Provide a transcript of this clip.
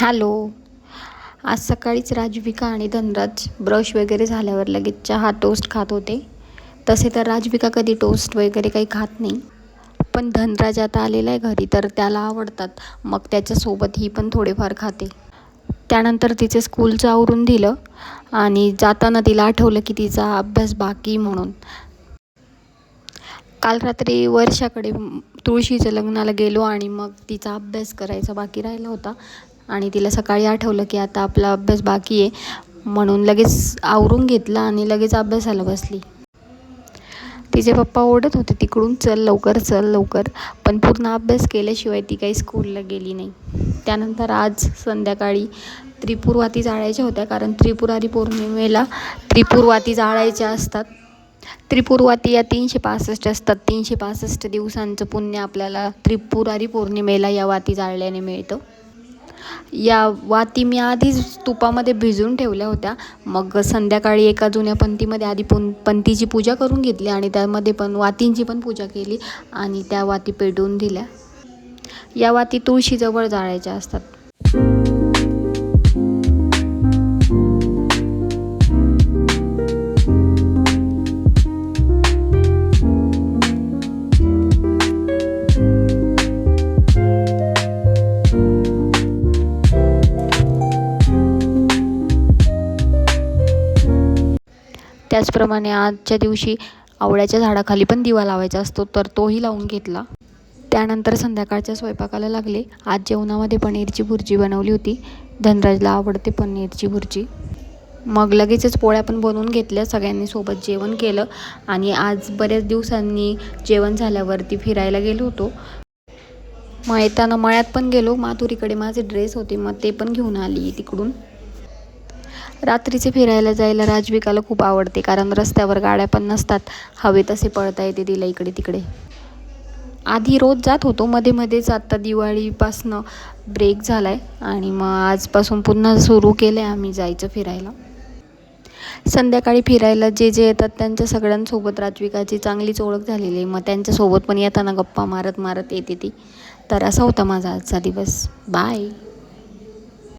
Hello. आज सकाळीच राजविका आणि धनराज ब्रश वगैरे झाल्यावर लगेच चहा टोस्ट खात होते. तसे तर राजविका कधी टोस्ट वगैरे काही खात नाही. पण धनराज आता आलेला आहे घरी तर त्याला आवडतात. मग त्याच्यासोबत ही पण थोडेफार खाते. त्यानंतर तिचे स्कूलचं आवरून दिलं आणि जाताना तिला आठवलं की तिचा अभ्यास बाकी म्हणून. काल रात्री वर्षाकडे तुळशीच्या लग्नाला गेलो आणि मग तिचा अभ्यास करायचा बाकी राहिला होता. आणि तिला सकाळी आठवलं की आता आपला अभ्यास बाकी आहे म्हणून लगेच आवरून घेतला आणि लगेच अभ्यासाला बसली. तिचे पप्पा ओढत होते तिकडून चल लवकर चल लवकर. पण पूर्ण अभ्यास केल्याशिवाय ती काही स्कूलला गेली नाही. त्यानंतर आज संध्याकाळी त्रिपुरवाती जाळायच्या होत्या कारण त्रिपुरारी पौर्णिमेला त्रिपुरवाती जाळायच्या असतात. त्रिपुरवाती या तीनशे पासष्ट असतात. तीनशे पासष्ट दिवसांचं पुण्य आपल्याला त्रिपुरारी पौर्णिमेला या वाती जाळल्याने मिळतं. या वाती मी आधीच तुपामध्ये भिजवून ठेवल्या होत्या. मग संध्याकाळी एका जुन्या पंथीमध्ये आधी पुन पंथीची पूजा करून घेतली आणि त्यामध्ये पण वातींची पण पूजा केली आणि त्या वाती पेटवून दिल्या. या वाती तुळशीजवळ जाळायच्या असतात. त्याचप्रमाणे आजच्या दिवशी आवळ्याच्या झाडाखाली पण दिवा लावायचा असतो तर तोही लावून घेतला. त्यानंतर संध्याकाळच्या स्वयंपाकाला लागले. आज जेवणामध्ये पनीरची भुर्जी बनवली होती. धनराजला आवडते पनीरची भुर्जी. मग लगेचच पोळ्या पण बनवून घेतल्या सगळ्यांनी सोबत जेवण केलं आणि आज बऱ्याच दिवसांनी जेवण झाल्यावरती फिरायला गेलो होतो. मग येताना मळ्यात पण गेलो. माथुरीकडे माझे ड्रेस होते मग ते पण घेऊन आली तिकडून. रात्रीचे फिरायला जायला राजविकाला खूप आवडते कारण रस्त्यावर गाड्या पण नसतात. हवे तसे पळता येते तिला इकडे तिकडे. आधी रोज जात होतो मध्ये मध्येच आत्ता दिवाळीपासनं ब्रेक झाला आहे आणि मग आजपासून पुन्हा सुरू केलं आहे आम्ही जायचं फिरायला. संध्याकाळी फिरायला जे जे येतात त्यांच्या सगळ्यांसोबत राजविकाची चांगलीच ओळख झालेली आहे. मग त्यांच्यासोबत पण येताना गप्पा मारत मारत येते ती. तर असा होता माझा आजचा दिवस. बाय